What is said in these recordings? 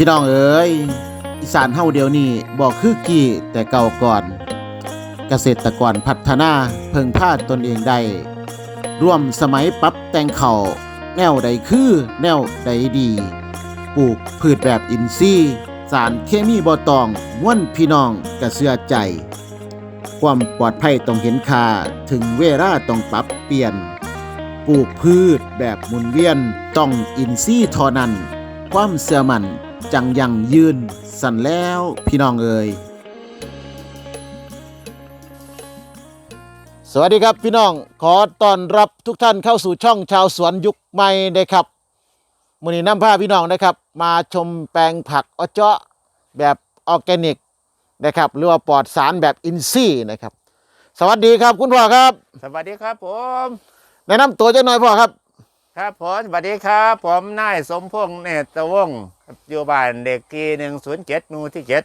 พี่น้องเอ๋ยอีสานเฮาเดียวนี้บอกคือกี้แต่เก่าก่อน เกษตรกรพัฒนาเพิ่งพาตนเองได้ร่วมสมัยปรับแต่งเขาวแนวใดคือแนวใดดี ปลูกพืชแบบอินทรีย์ สารเคมีบ่ตองม่วนพี่น้องกระเสือใจ ความปลอดภัยต้องเห็นค่าถึงเวลาต้องปรับเปลี่ยน ปลูกพืชแบบหมุนเวียนต้องอินทรีย์ทอนันความเสื่อมัน จังยังยืน สั่นแล้วพี่น้องเอ่ยสวัสดีครับพี่น้องขอต้อนรับทุกท่านเข้าสู่ช่องชาวสวนยุคใหม่นะครับมือนี้นำพาพี่น้องนะครับ มาชมแปลงผักอเจาะแบบออร์แกนิกนะครับหรือว่าปลอดสารแบบอินทรีย์นะครับ สวัสดีครับคุณพ่อครับ สวัสดีครับผม แนะนำตัวจังหน่อยพ่อครับ ครับผมสวัสดีครับ ผมนายสมพงษ์เนตรวงศ์อยู่บ้านเด็กกีหนึ่งศูนย์เจ็ดหมู่ที่เจ็ด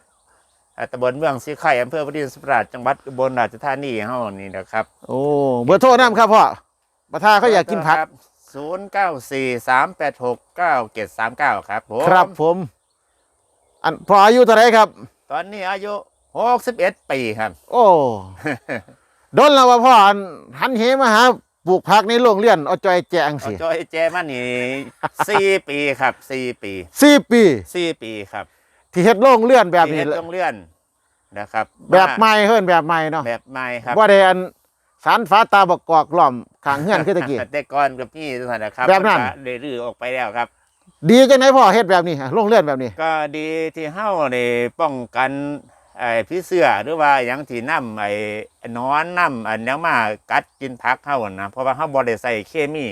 ตำบลเมืองสีไข่อำเภอพระดินสปราชจังหวัดอุบลราชธานีเฮานี่นะครับโอ้เบอร์โทรน้ำครับพ่อประธานเขาอยากกินผักศูนย์เก้าสี่สามแปดหกเก้าเจ็ดสามเก้าครับผมครับผม อันพออายุเท่าไหรครับ ตอนนี้อายุหกสิบเอ็ดปีครับ โอ้โดนแล้วว่าพ่ออันหันเหมาหา ปลูกผักในโรงเรียนเอาจอยแจงเอาสิจอยแจมานี่สี่ปีครับสี่ปีสี่ปีสี่ปีครับ ที่เฮ็ดโรงเรียนแบบนี้ที่เฮ็ดโรงเลื่อนนะครับ แบบใหม่เฮิรนแบบใหม่เนาะแบบใหม่ครับว่าได้อันสารฟ้าตาบกกอกล้อมขางเฮือนคือตะกี้แต่ก่อนกับพี่ทุกท่านนะครับแบบนั้นมัก็ได้รื้อออกไปแล้วครับ ดีจังไหนพ่อเฮ็ดแบบนี้ฮะโรงเรียนแบบนี้ ก็ดีที่เฮ้าในป้องกัน ไอ้พี่เสื้อหรือว่าอย่างที่น้ำไอ้หนอนน้ำอันเนี้ยมากัดกินผักเฮ้านะเพราะว่าเฮ้าบ่ได้ใส่เคมี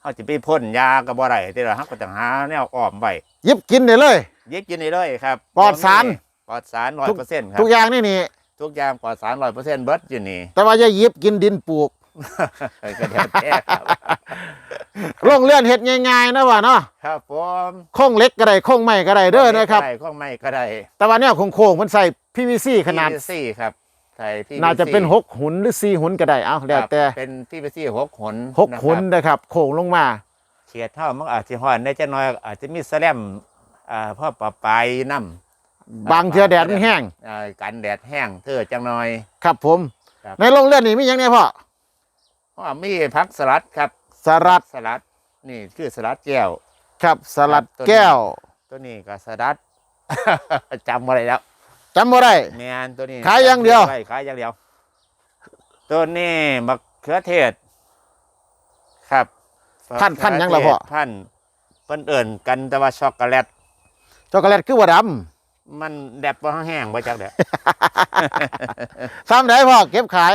เฮ้าจะไปพ่นยาก็บ่ได้แต่เราเฮ้าก็ต้องหาแนวอ้อมไว้หยิบกินได้เลย ยิบกินได้เลยครับปลอดสารปลอดสารร้อยทุกเปอร์เซ็นต์ครัทุบกอย่างนี่นี่ทุกอย่างปลอดสารร้อยเปอร์เซ็นต์เบิร์ดอยู่นี่แต่ว่าอย่าหยิบกินดินปลูก ก็เดี๋ยวแท้ครับโรงเรียนเฮ็ดง่ายๆนะว่าเนาะครับผมโค้งเล็กก็ได้โค้งไม้ก็ได้เด้อนะครับก็ได้ข้องไม่ก็ได้แต่ว่าเนี่ยโค้งๆมันใส่ PVC ขนาดสี่ครับใส่ PVC น่าจะเป็นหกหุนหรือสี่หุนก็ได้เอาแล้วแต่ครับเป็น PVC หกหนหกหุนนะครับนะครับโค้งลงมาเขียดเท่ามันอาจจะห่อนได้จะน้อยอาจจะมีแสลมอ่าพ่อปะปลายน้ำบางเทือแดดมันแห้งอ่ากันแดดแห้งเธอจังน้อย ครับผม ครับ ในโรงเรียนนี่มีหยังไงพ่อ เพราะว่ามีพักสลัดครับสลัดสลัด นี่คือสลัดแก้ว ครับสลัดครับตัวนี้แก้ว ตัวนี้ก็สลัดจำอะไรแล้วจำบ่ได้แมนตัวนี้ขายอย่างเดียวใช่ขายอย่างเดียว ตัวนี้มะเขือเทศ ครับพันธุ์พันธุ์หยังล่ะพ่อพันธุ์เพิ่นเอิ่นกันแต่ว่าช็อกโกแลตช็อกโกแลตคือว่าดมันแดบบ่แห้งบ่จักเด้อำซ้ำได้พ่อเก็บขาย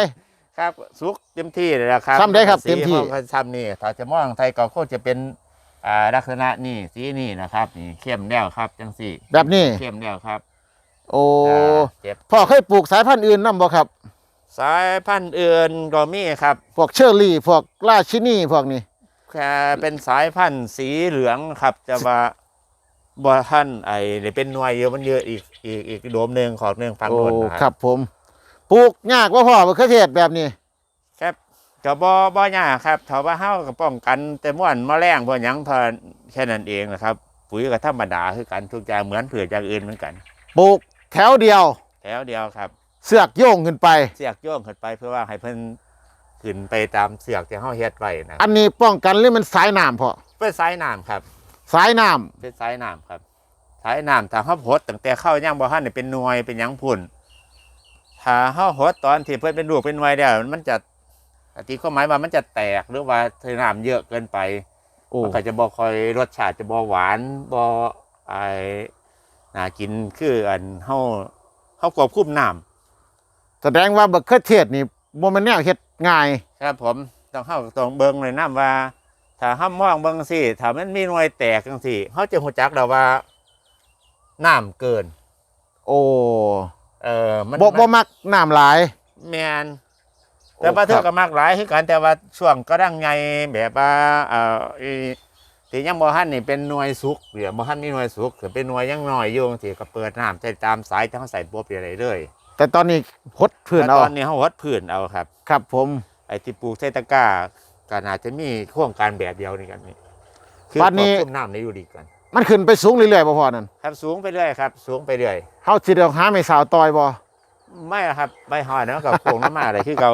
ครับสุกเต็มที่เลยนะครับซ้ำได้ครับสีเต็มที่ของซ้ำนี่ถ้าจะมองไทยก็คงจะเป็นอ่าลักษณะนี่สีนี่นะครับนี่เข้มแล้วครับจังสี่ แบบนี้เข้มแล้วครับ โอ้อ่าเจ็บพ่อเคยปลูกสายพันธุ์อื่นนํบ่ครับ สายพันธุ์อื่นก็มีครับ พวกเชอร์รี่พวกราชินีพวกนี้แค่เป็นสายพันธุ์สีเหลืองครับจะว่าบ่ท่านไอ้นี่เป็นหน่วยเยอะมันเยอะอีกอีกอีกโดมหนึ่งของหนึ่งฝั่งโอ้โน้นนะคครัรับบผม ปลูกยากว่าพ่อมะเขือเทศแบบนี้ ครับก็บ่บ่ยากครับถ้าว่าเฮาก็ป้องกันแต่ม่วนแมลงบ่หยังเท่าแค่นั้นเองนะครับ ปุ๋ยก็ธรรมดาคือกันทุกอย่างเหมือนผืชอย่างอื่นเหมือนกัน ปลูกแถวเดียว แถวเดียวครับ เสือกโยงขึ้นไป เสือกโยงขึ้นไปเพื่อว่าให้เพิ่นขึ้นไปตามเสือกที่เฮาเฮ็ดไว้นะอันนี้ป้องกันหรือมันสายน้ำพ่อเป็นสายน้ำครับ สายน้ำ เป็นสายน้ำครับ สายน้ำถ้าเฮาหดตั้งแต่เข้าย่างบ่ทันได้เป็นหน่วยเป็นหยังพุ่น ถ้าเฮาหดตอนที่เพิ่นเป็นลูกเป็นหน่วยแล้วมันจะอธิก็หมายว่ามันจะแตกหรือว่าเทน้ำเยอะเกินไปโอ้มันก็จะบ่ค่อยรสชาติจะบ่หวานบ่ไอ้น่ากินคืออันเฮาเฮาควบคุมน้ำแสดงว่าบักเขือเทศนี่บ่แมันแนวเฮ็ดง่าย ครับผมต้องเข้าต้องเบิ่งเลยนะว่า ถ้าห้ามมองเบิ่งสิถ้ามันมีหน่วยแตกจังซี่เฮาจะฮู้จักแล้วว่าน้ำเกิน โอ้ เออมันบ่บ่มักน้ำหลาย แม่นแต่ว่าโอ้เธอครัก็บมักหลายคือกันแต่ว่าช่วงกระดังใหญ่แบบว่าเอ่ออีที่ยังบ่ทันนี่เป็นหน่วยสุกเดี๋ยวบ่ทันมีหน่วยสุกถือเป็นหน่วยยังน้อยอยู่จังซี่ก็เปิดน้ำใส่ตามสายที่เฮาใส่ปุ๊บได้เลยแต่ตอนนี้พดพื้นแล้วเอา ตอนนี้เฮาวัดพื้นเอาครับ ครับผมไอ้ที่ปลูกใส่ตะกร้าก็น่าจะมีโครงการแบบเดียวนี่กันนี่คือวันนี้ ควบคุมน้ำในอยู่ดีกัน มันขึ้นไปสูงเรื่อยๆบ่พอนั่นครับสูงไปเรื่อยครับ สูงไปเรื่อยเฮาสิเดี๋ยวหาไม่สาวต่อยบ่ไม่อะครับใบหอยเนาะกับโค้งน้ำมาอะไรคือเก่า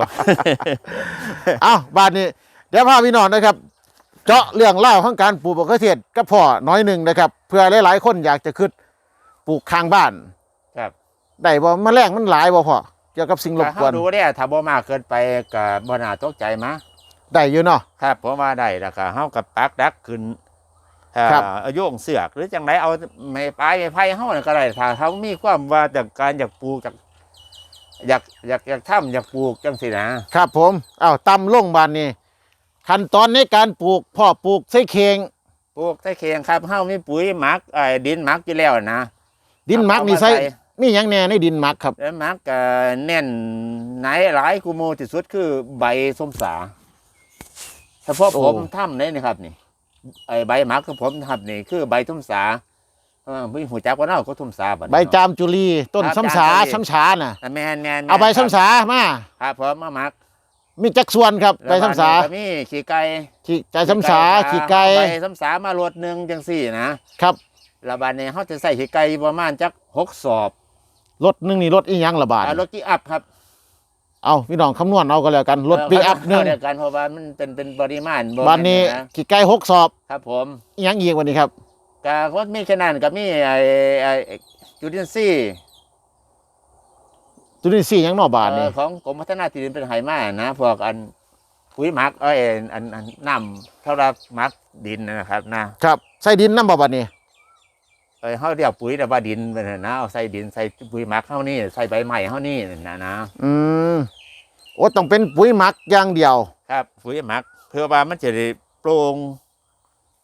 เอ้าบาดนี้เดี๋ยวพาพี่น้องนะครับ เจาะเรื่องเล่าวของการปลูกมะเขือเทศกับพ่อน้อยหนึ่งนะครับ เพื่อหลายๆคนอยากจะขึ้นปลูกข้างบ้านครับได้บ่แมลงมันหลายบ่พ่อเกี่ยวกับสิ่งรบถ้ากวนเขาดูเนี่ยถ้าบ่มากเกินไปกับ่น่าตกใจมะได้อยู่เนาะครับผมว่าได้แล้วก็เฮากับปักดักขึ้นเอ่อ ครับ เอาโยงเสือกหรือจังไดเอาไม้ปลายไม้ไผ่เฮานั่นก็ได้ถ้าเขามีความว่าจากการอยากปลูกจากอยากอยากอยากทำอยากปลูกจังซี่นะครับผมเอ้าตำลงบานนี้ขั้นตอนในการปลูกพ่อปลูกใส่เข่งปลูกใส่เคียงครับเฮามีปุ๋ยหมักไอ้ดินหมักอยู่แล้วนะดินหมักนี่ใส่เอามามีหยังแหน่ในดินหมักครับแล้วหมักก็แน่นไหนหลายกูโมที่สุดคือใบส้มสาเฉพาะโอ้ผมทำเลยนะครับนี่ ไอ้ใบหมักของผมทำนี่คือใบส้มสาเออไม่หูจักว่าเน่าก็ส้มสาบัดนี้ใบจามจุลีต้นครับซ้ำสาจามจุลี ซ้ำฉาน่ะ อะแมนแมนแม่นเอาใบครับซ้ำสามา ครับผมมาหมักมีจักส่วนครับใบแล้วซ้ำสาบ้นนี้ก็มีขี้ไก่ขี้ใจซ้ำสาขี้ไก่เอาใบส้มสามาโรดหนึ่งจังสี่นะครับแล้วบานนี้เขาจะใส่ขี้ไก่ประมาณจักหกสอบรถหนึงนี่รถอีหยังละบาท อ่ารถกี่อัพครับ เอาพี่น้องคำนวณเอาก็แล้วกันรถเออปีอัพหนึ่งเดียวกันเพราะว่ามันเป็นเป็นปริมาณบานนี้แม่ะขี่ไก่หกสอบ ครับผมอีหยังอีกวันนี้ครับกาก็มีขนาดกับมีไอ้ไอ้จุลินทรีย์จุลินทรีย์หยังนอบาทเอ่นี่อของกรมพัฒนาที่ดินเป็นไหมานะพวกอันปุ๋ยหมักเอ้ยอันอันน้ำเท่ารับหมักดินนะครับนะครับใส่ดินน้ำบ่บาทนี่ เอ้ยเขาเรียกปุ๋ยแต่ว่าดินเป็นน่ะนะเอาใส่ดินใส่ปุ๋ยหมักเข้านี่ใส่ใบไม้เข้านี่นะนะอืมโอ้ต้องเป็นปุ๋ยหมักอย่างเดียว ครับปุ๋ยหมัก เพื่อว่ามันจะได้โปร่ง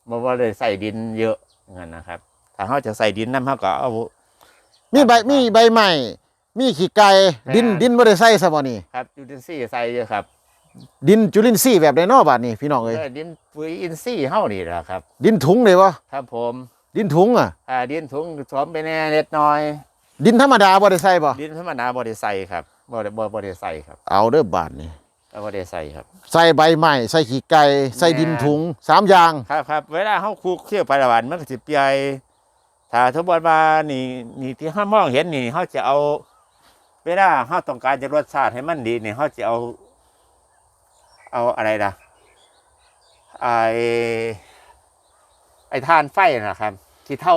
บ่ว่าเลยใส่ดินเยอะงั้นนะครับ ถ้าเขาจะใส่ดินน้ำเขาก็เอามีใบมีใบใหม่มีขี้ไก่ดินอ่าดินบ่ได้ใส่ซะบ่นี่ครับจุลินทรีย์ใส่เยอะครับ ดินจุลินทรีย์แบบใดเนอบาทนี่พี่น้องเอ้ยเออดินปุ๋ยอินทรีย์เฮานี่แหละครับ ดินถุงเลยวะครับผม ดินถุงอะอ่าดินถุงสวมไปแน่เล็กน้อย ดินธรรมดาบ่ได้ใส่บ่ดินธรรมดาบ่ได้ใส่ครับบ่ได้บ่บ่ได้ใส่ครับ เอาเด้อบาทนี่ก็บ่ได้ใส่ครับ ใส่ใบใหม่ใส่ขี้ไก่ใส่แม่ดินถุงสามอย่างครับครับเวลาเฮาคลุกเคี่ยวไปละวันมันก็สิเปียยถ้าสมมุติว่านี่นี่ที่เฮามองเห็นนี่เฮาจะเอา เวลาเฮาต้องการจะรสชาติให้มันดีนี่เฮาจะเอา เอาอะไรล่ะไอไอทานไฟนะครับ ขี้เถ้า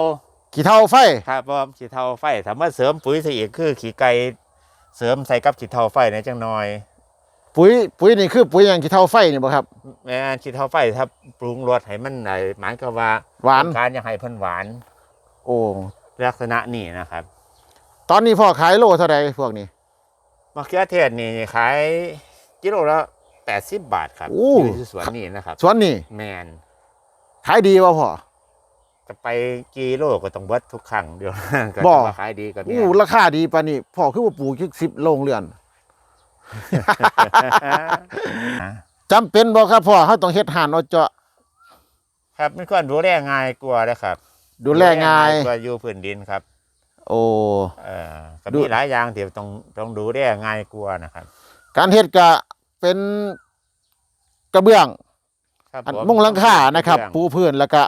ขี้เถ้าไฟครับผมขี้เถ้าไฟถามว่าเสริมปุ๋ยใส่อีกคือขี้ไก่เสริมใส่กับขี้เถ้าไฟในจังหน่อย ปุ๋ยปุ๋ยนี่คือปุ๋ยอย่างขี้เถ้าไฟนี่บ่ครับแม่นขี้เถ้าไฟถ้าปรุงรสให้มันไอ้หมายก็ว่าหวานต้องการอยากให้เพิ่นหวาน โอ้ลักษณะนี้นะครับ ตอนนี้พ่อขายโลเท่าใดพวกนี้มะเขือเทศนี่ขายกิโลละ80บาทครับโอ้อยู่ที่สวนนี่นะครับ สวนนี่แมนขายดีวะพ่อ จะไปกิโลก็ต้องเบิดทุกครั้งเดียวก็บ่ถือว่าขายดีกว่านี้อู้ราคาดีปานนี้พ่อคือว่าปลูกสิบโรงเรือนจำเป็นบ่ครับพ่อเฮาต้องเฮ็ดห่านเอาเจาะ ครับมันก็ดูแลง่ายกว่านะครับ ดูแลง่ายกว่าอยู่พื้นดินครับ โอ้เอ่อก็ดูมีหลายอย่างที่ต้องต้องดูแลง่ายกว่านะครับ การเฮ็ดก็เป็นกระเบื้องครับอันผมุงหลังคานะครับเองปูพื้นแล้วก็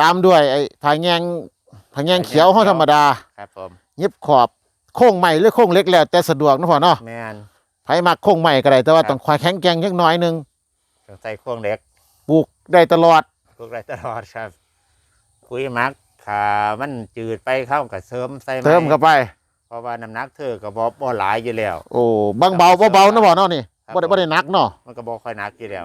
ตามด้วยไอ้ผาแงงผาแงงเขียวเฮาธรรมดาครับผมเย็บขอบโค้งใหม่หรือโค้งเล็กแล้วแต่สะดวกนะพ่อเนาะแมนไผมักโค้งใหม่ก็ได้แต่ว่าครับต้องควายแข็งแกร่งจักหน่อยหนึงต้องใส่โครงเหล็กปลูกได้ตลอดพวกไรตลอดครับคุยมักขามันจืดไปเข้ากับเสริมใส่ไหเติมเข้าไป เพราะว่าน้ำหนักเธอก็บ่บ่หลายอยู่แล้ว โอ้บางเบาเบาๆนะพ่อเนาะนี่ครับบ่ได้บ่ได้หนักเนาะมันก็บ่ค่อยหนักอยู่แล้ว